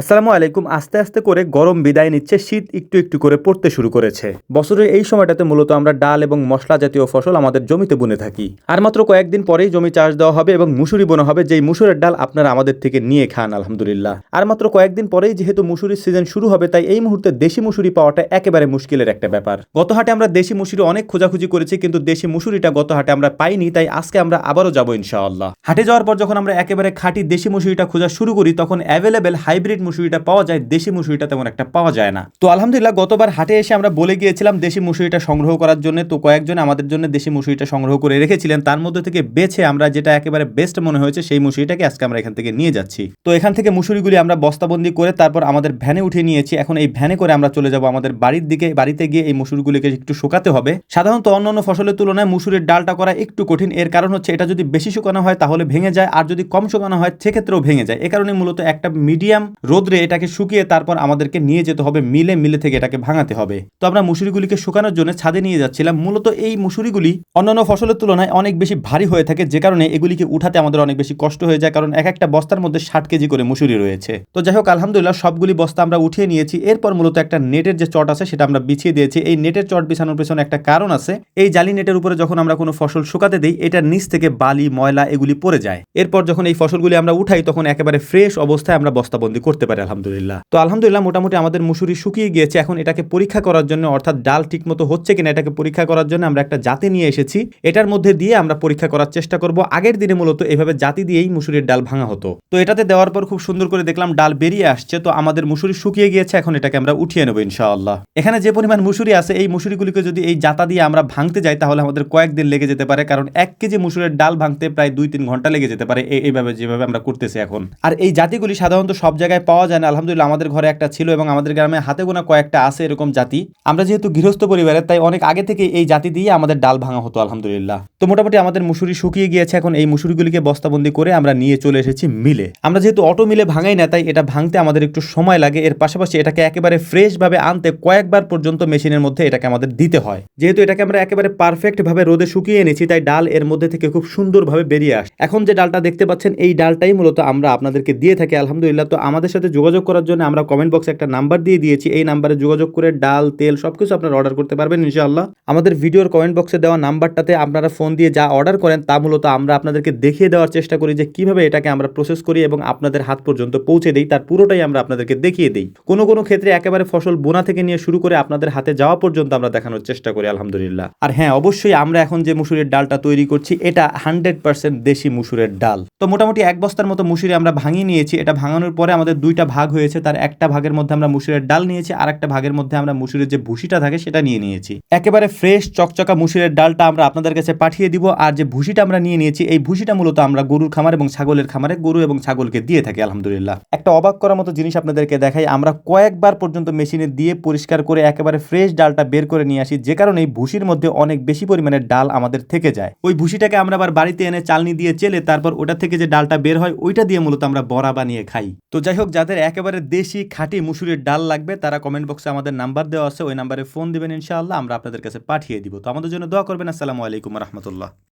আসসালামু আলাইকুম। আস্তে আস্তে করে গরম বিদায় নিচ্ছে, শীত একটু একটু করে পড়তে শুরু করেছে। বছরের এই সময়টাতে মূলত আমরা ডাল এবং মশলা জাতীয় ফসল আমাদের জমিতে বুনে থাকি। আর মাত্র কয়েকদিন পরেই জমি চাষ দেওয়া হবে এবং মুসুরি বোনা হবে, যেই মুসুরের ডাল আপনারা আমাদের থেকে নিয়ে খান, আলহামদুলিল্লাহ। আর মাত্র কয়েকদিন পরেই যেহেতু মুসুরির সিজন শুরু হবে, তাই এই মুহূর্তে দেশি মুসুরি পাওয়াটা একেবারে মুশকিলের একটা ব্যাপার। গত হাটে আমরা দেশি মুসুরি অনেক খোঁজাখুঁজি করেছি, কিন্তু দেশি মুসুরিটা গত হাটে আমরা পাইনি, তাই আজকে আমরা আবারও যাব ইনশাআল্লাহ। হাটে যাওয়ার পর যখন আমরা একেবারে খাঁটি দেশি মুসুরিটা খোঁজা শুরু করি, তখন অ্যাভেলেবেল হাইব্রিড মুসুরিটা পাওয়া যায়, দেশি মুসুরিটা তেমন একটা পাওয়া যায় না। তো আলহামদুলিল্লাহ, গতবার হাটে এসে আমরা বলে গিয়েছিলাম দেশি মুসুরিটা সংগ্রহ করার জন্য। তো কয়েকজন আমাদের জন্য দেশি মুসুরিটা সংগ্রহ করে রেখেছিলেন। তার মধ্যে থেকে বেছে আমরা যেটা একেবারে বেস্ট মনে হয়েছে, সেই মুসুরিটাকে আজকে আমরা এখান থেকে নিয়ে যাচ্ছি। তো এখান থেকে মুসুরিগুলি আমরা বস্তাবন্দি করে তারপর আমাদের ভ্যানে উঠিয়ে নিয়েছি। এখন এই ভ্যানে করে আমরা চলে যাব আমাদের বাড়ির দিকে। বাড়িতে গিয়ে এই মুসুরিগুলিকে একটু শুকাতে হবে। সাধারণত অন্যান্য ফসলের তুলনায় মুসুরির ডালটা করা একটু কঠিন। এর কারণ হচ্ছে এটা যদি বেশি শুকানো হয় তাহলে ভেঙে যায়, আর যদি কম শুকানো হয় সেক্ষেত্রেও ভেঙে যায়। এ কারণে মূলত একটা মিডিয়াম রোদ্রে এটাকে শুকিয়ে তারপর আমাদেরকে নিয়ে যেতে হবে, মিলে মিলে থেকে এটাকে ভাঙাতে হবে। তো আমরা মুসুরিগুলিকে শুকানোর জন্য ছাদে নিয়ে যাচ্ছিলাম। মূলত এই মুসুরিগুলি অন্যান্য ফসলের তুলনায় অনেক বেশি ভারী হয়ে থাকে, যে কারণে এগুলিকে উঠাতে আমাদের অনেক বেশি কষ্ট হয়ে যায়, কারণ এক একটা বস্তার মধ্যে ষাট কেজি করে মুসুরি রয়েছে। তো যাই হোক, আলহামদুলিল্লাহ সবগুলি বস্তা আমরা উঠিয়ে নিয়েছি। এরপর মূলত একটা নেটের যে চট আছে, সেটা আমরা বিছিয়ে দিয়েছি। এই নেটের চট বিছানোর পেছনে একটা কারণ আছে। এই জালি নেটের উপরে যখন আমরা কোনো ফসল শুকাতে দিই এটার নিচ থেকে বালি, ময়লা এগুলি পড়ে যায়। এরপর যখন এই ফসলগুলি আমরা উঠাই, তখন একেবারে ফ্রেশ অবস্থায় আমরা বস্তাবন্দি করতে পারি, আলহামদুলিল্লাহ। তো আলহামদুলিল্লাহ, মোটামুটি আমাদের মুসুরি শুকিয়ে গিয়েছে। এখন এটাকে পরীক্ষা করার জন্য, অর্থাৎ ডাল ঠিকমতো হচ্ছে কিনা, এটাকে পরীক্ষা করার জন্য আমরা একটা জাতি নিয়ে এসেছি। এটার মধ্যে দিয়ে আমরা পরীক্ষা করার চেষ্টা করব। আগের দিনে মূলত এভাবে জাতি দিয়েই মুসুরির ডাল ভাঙা হতো। তো এটাতে দেওয়ার পর খুব সুন্দর করে দেখলাম ডাল বেরিয়ে আসছে। তো আমাদের মুসুরি শুকিয়ে গিয়েছে, এখন এটাকে আমরা উঠিয়ে নেব ইনশাআল্লাহ। এখানে যে পরিমাণ মুসুরি আছে, এই মুসুরিগুলিকে যদি এই জাতা দিয়ে আমরা ভাঙতে যাই, তাহলে আমাদের কয়েকদিন লেগে যেতে পারে। কারণ এক কেজি মুসুরের ডাল ভাঙতে প্রায় দুই তিন ঘণ্টা লেগে যেতে পারে। এইভাবে যেভাবে আমরা করতেছি এখন। আর এই জাতিগুলি সাধারণত সব জায়গায় পাওয়া যায় না। আলহামদুলিল্লাহ আমাদের ঘরে একটা ছিল এবং আমাদের গ্রামে হাতে গোনা কয়েকটা আছে এরকম জাতি। আমরা যেহেতু গৃহস্থ পরিবারের, তাই অনেক আগে থেকে এই জাতি দিয়ে আমাদের ডাল ভাঙা হতো, আলহামদুলিল্লাহ। তো মোটামুটি আমাদের মুসুরি শুকিয়ে গিয়েছে, এখন এই মুসুরিগুলিকে বস্তাবন্দি করে আমরা নিয়ে চলে এসেছি মিলে। আমরা যেহেতু অটো মিলে ভাঙাই না, তাই এটা ভাঙতে আমাদের একটু সময় লাগে। এর পাশাপাশি এটাকে একেবারে ফ্রেশ ভাবে আনতে কয়েকবার পর্যন্ত মেশিনের মধ্যে এটাকে আমাদের দিতে হয়। যেহেতু এটাকে আমরা একেবারে পারফেক্ট ভাবে রোদে শুকিয়ে এনেছি, তাই ডাল এর মধ্যে থেকে খুব সুন্দরভাবে বেরিয়ে আসে। এখন যে ডালটা দেখতে পাচ্ছেন, এই ডালটাই মূলত আমরা আপনাদেরকে দিয়ে থাকি, আলহামদুলিল্লাহ। তো আমাদের সাথে যোগাযোগ করার জন্য আমরা কমেন্ট বক্সে একটা নাম্বার দিয়ে দিয়েছি। এই নাম্বারে যোগাযোগ করে ডাল, তেল সবকিছু আপনারা অর্ডার করতে পারবেন ইনশাআল্লাহ। আমাদের ভিডিওর কমেন্ট বক্সে দেওয়া নাম্বারটাতে আপনারা ফোন দিয়ে যা অর্ডার করেন তা মূলত আমরা আপনাদেরকে দেখিয়ে দেওয়ার চেষ্টা করি যে কীভাবে এটাকে আমরা প্রসেস করি এবং আপনাদের হাত পর্যন্ত পৌঁছে দিই। তার পুরোটাই আমরা আপনাদেরকে দেখিয়ে দিই। কোনো কোনো ক্ষেত্রে একেবারে ফসল বোনা থেকে নিয়ে শুরু করে আপনাদের হাতে যাওয়া পর্যন্ত আমরা দেখানোর চেষ্টা করি, আলহামদুলিল্লাহ। আর হ্যাঁ অবশ্যই আমরা এখন যে মুসুরের ডালটা তৈরি করছি, এটা হান্ড্রেড পার্সেন্ট দেশি মুসুরের ডাল। তো মোটামুটি এক বস্তার মতো মুসুরি আমরা ভাঙিয়ে নিয়েছি। এটা ভাঙানোর পরে আমাদের দুইটা ভাগ হয়েছে, তার একটা ভাগের মধ্যে আমরা মুসুরের ডাল নিয়েছি আর একটা ভাগের মধ্যে আমরা মুসুরের যে ভুসিটা থাকে সেটা নিয়ে নিয়েছি। একেবারে ফ্রেশ চকচকা মুসুরের ডালটা আমরা আপনাদের কাছে পাঠিয়ে দিব, আর যে ভুসিটা আমরা নিয়ে নিয়েছি, এই ভুসিটা মূলত আমরা গরুর খামার এবং ছাগলের খামারে গরু এবং ছাগলকে দিয়ে থাকি, আলহামদুলিল্লাহ। একটা অবাক করার মতো জিনিস আপনাদেরকে দেখাই, আমরা কয়েকবার পর্যন্ত মেশিনে দিয়ে পরিষ্কার করে একেবারে ফ্রেশ ডালটা বের করে নিয়ে আসি, যে কারণে এই ভুসির মধ্যে অনেক বেশি পরিমাণে ডাল আমাদের থেকে যায়। ওই ভুসিটাকে আমরা আবার বাড়িতে এনে চালনি দিয়ে চেলে, তারপর ওটা থেকে যে ডালটা বের হয়, ওইটা দিয়ে মূলত আমরা বড়া বানিয়ে খাই। তো যাই হোক যাদের একেবারে দেশি খাঁটি মুসুরির ডাল লাগবে, তারা কমেন্ট বক্সে আমাদের নাম্বার দেওয়া আছে, ওই নাম্বারে ফোন দিবেন ইনশাআল্লাহ, আমরা আপনাদের কাছে পাঠিয়ে দিব। তো আমাদের জন্য দোয়া করবেন। আসসালামু আলাইকুম রহমতুল্লাহ।